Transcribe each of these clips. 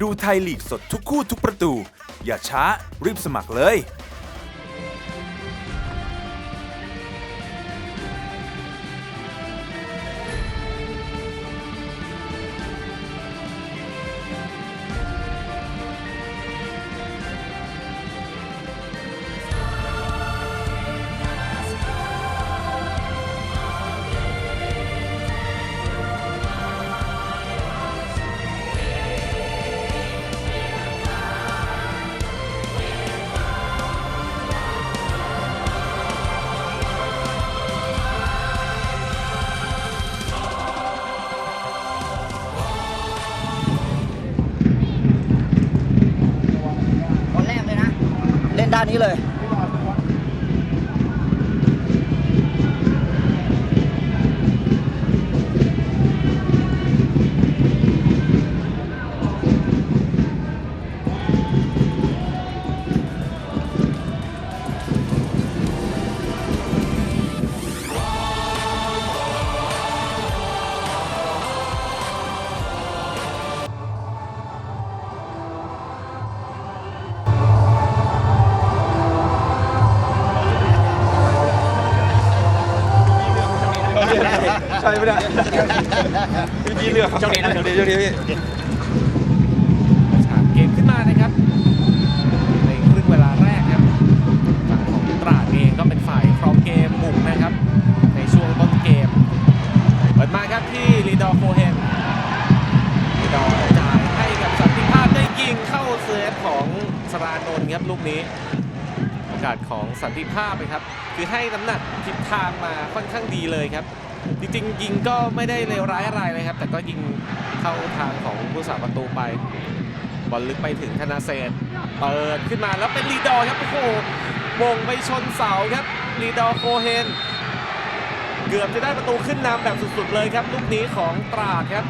ดูไทยลีกสดทุกคู่ทุกประตู อย่าช้ารีบสมัครเลย ด้านนี้เลย ใช่ไม่ได้พี่เลือกเจ้านี้นะเจ้านี้เจ้านี้พี่ฉากเกมขึ้นมานะครับ ในครึ่งเวลาแรกครับฝั่งของตราดเองก็เป็นฝ่ายครองเกมบุกนะครับ ในช่วงต้นเกม เปิดมาครับที่ลีดอร์โคเฮนลีดอร์จ่ายให้กับสันติภาพได้ยิงเข้าเซฟของสรานนท์ครับลูกนี้โอกาสของสันติภาพเลยครับ คือให้น้ำหนักทิศทางมาค่อนข้างดีเลยครับ จริงๆ ยิงก็ไม่ได้เลวร้ายอะไรเลยครับ แต่ก็ยิงเข้าทางของผู้สาประตูไป บอลลึกไปถึงธนาเศษเปิดขึ้นมาแล้วเป็นลีดอครับโอ้โหมงไปชนเสาครับลีดอโคเฮน เกือบจะได้ประตูขึ้นนำแบบสุดๆเลยครับลูกนี้ของตราดครับ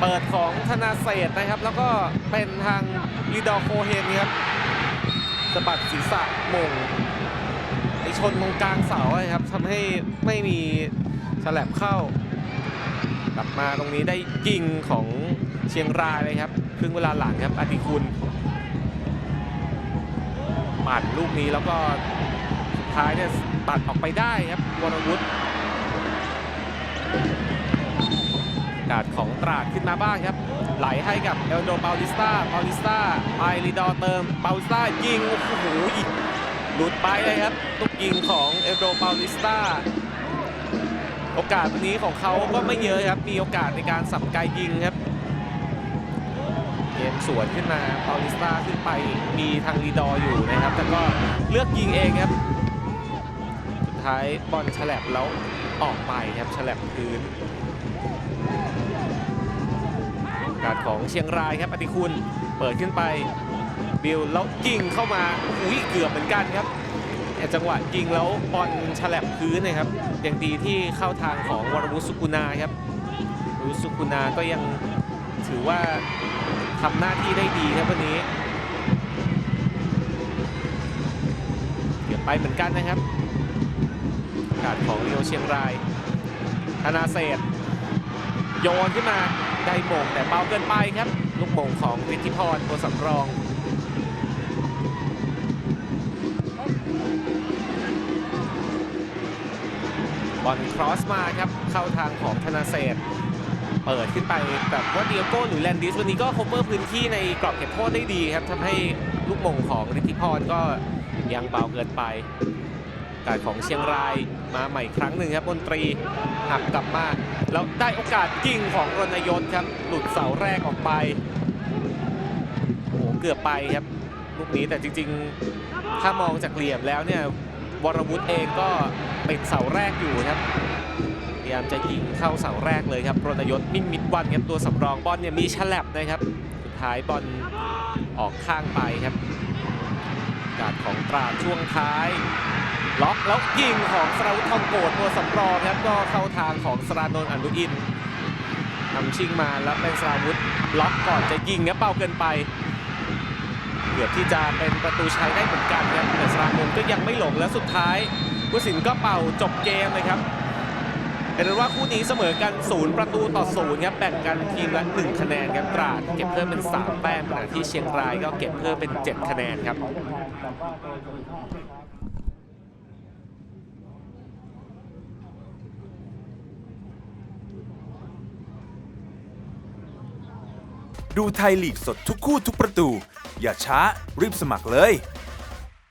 เปิดของธนาเศษนะครับ แล้วก็เป็นทางลีดอโคเฮนครับสะบัดศีรษะมงไปชนตรงกลางเสาครับทำให้ไม่มี ลับเข้ากลับมาตรงนี้ได้ยิงของเชียงรายเลยครับครึ่งเวลาหลังครับอธิคุณปัดลูกนี้แล้วก็สุดท้ายเนี่ยตัดออกไปได้ครับวรวุฒิกาดของตราดขึ้นมาบ้างครับ ไหลให้กับเอลโดเปาลิสตาเปาลิสตาไปลีดอเติมเปาลิสตายิงโอ้โหหลุดไปเลยครับลูกยิงของเอลโดเปาลิสตา โอกาสวันนี้ของเขาก็ไม่เยอะครับ มีโอกาสในการสับไกยิงครับ เกมสวนขึ้นมาปาลิสตาขึ้นไปมีทางรีดออยู่นะครับ แต่ก็เลือกยิงเองครับ สุดท้ายบอลฉลับแล้วออกไปครับฉลับพื้นโอกาสของเชียงรายครับอติคุณเปิดขึ้นไปบิลแล้วยิงเข้ามาอุ้ยเกือบเหมือนกันครับ จังหวะยิงแล้วบอลฉลับพื้นนะครับยังดีที่เข้าทางของวรวุฒิสุกุณาครับวรวุฒิสุกุณาก็ยังถือว่าทำหน้าที่ได้ดีครับวันนี้เกือบไปเหมือนกันนะครับการของเรียวเชียงรายธนาเศษโยนขึ้นมาได้โมงแต่เบาเกินไปครับ ลูกโมงของฤทธิพรตัวสำรอง อลครอสมาครับ เข้าทางของธนาเศษเปิดขึ้นไปแบบว่าเดียโก้หรือแลนดิสวันนี้ก็ค o เ e อร์พื้นที่ในกรอบเขตโทษได้ดีครับทำให้ลูกมงของฤทธิพรก็ยังเบาเกินไปการของเชียงรายมาใหม่ครั้งหนึ่งครับมนตรีหักกลับมาแล้วได้โอกาสยิงของรณยศครับ หลุดเสาแรกออกไปโอ้โหเกือบไปครับลูกนี้แต่จริง ๆ ถ้ามองจากเหลี่ยมแล้วเนี่ย วรวุฒิเองก็เป็นเสาแรกอยู่ครับพยายามจะยิงเข้าเสาแรกเลยครับรณยศมิ่งมิดวันครับตัวสำรองบอลเนี่ยมีฉลับนะครับสุดท้ายบอลออกข้างไปครับการของตราช่วงท้ายล็อกแล้วยิงของสราวุธทองโกดตัวสำรองครับก็เข้าทางของสรานนท์อนุอินทร์นำชิงมาแล้วเป็นสราวุธล็อกก่อนจะยิงครับเป้าเกินไป เกือบที่จะเป็นประตูชัยได้เหมือนกันครับแต่สรานนท์ก็ยังไม่หลงและสุดท้ายผู้สินก็เป่าจบเกมเลยครับเป็นว่าคู่นี้เสมอกัน 0 ประตูต่อ0ครับแบ่งกันทีมละ 1 คะแนนครับตราดเก็บเพิ่มเป็น 3 แต้มขณะที่เชียงรายก็เก็บเพิ่มเป็น 7 คะแนนครับ ดูไทยลีกสดทุกคู่ทุกประตู อย่าช้ารีบสมัครเลย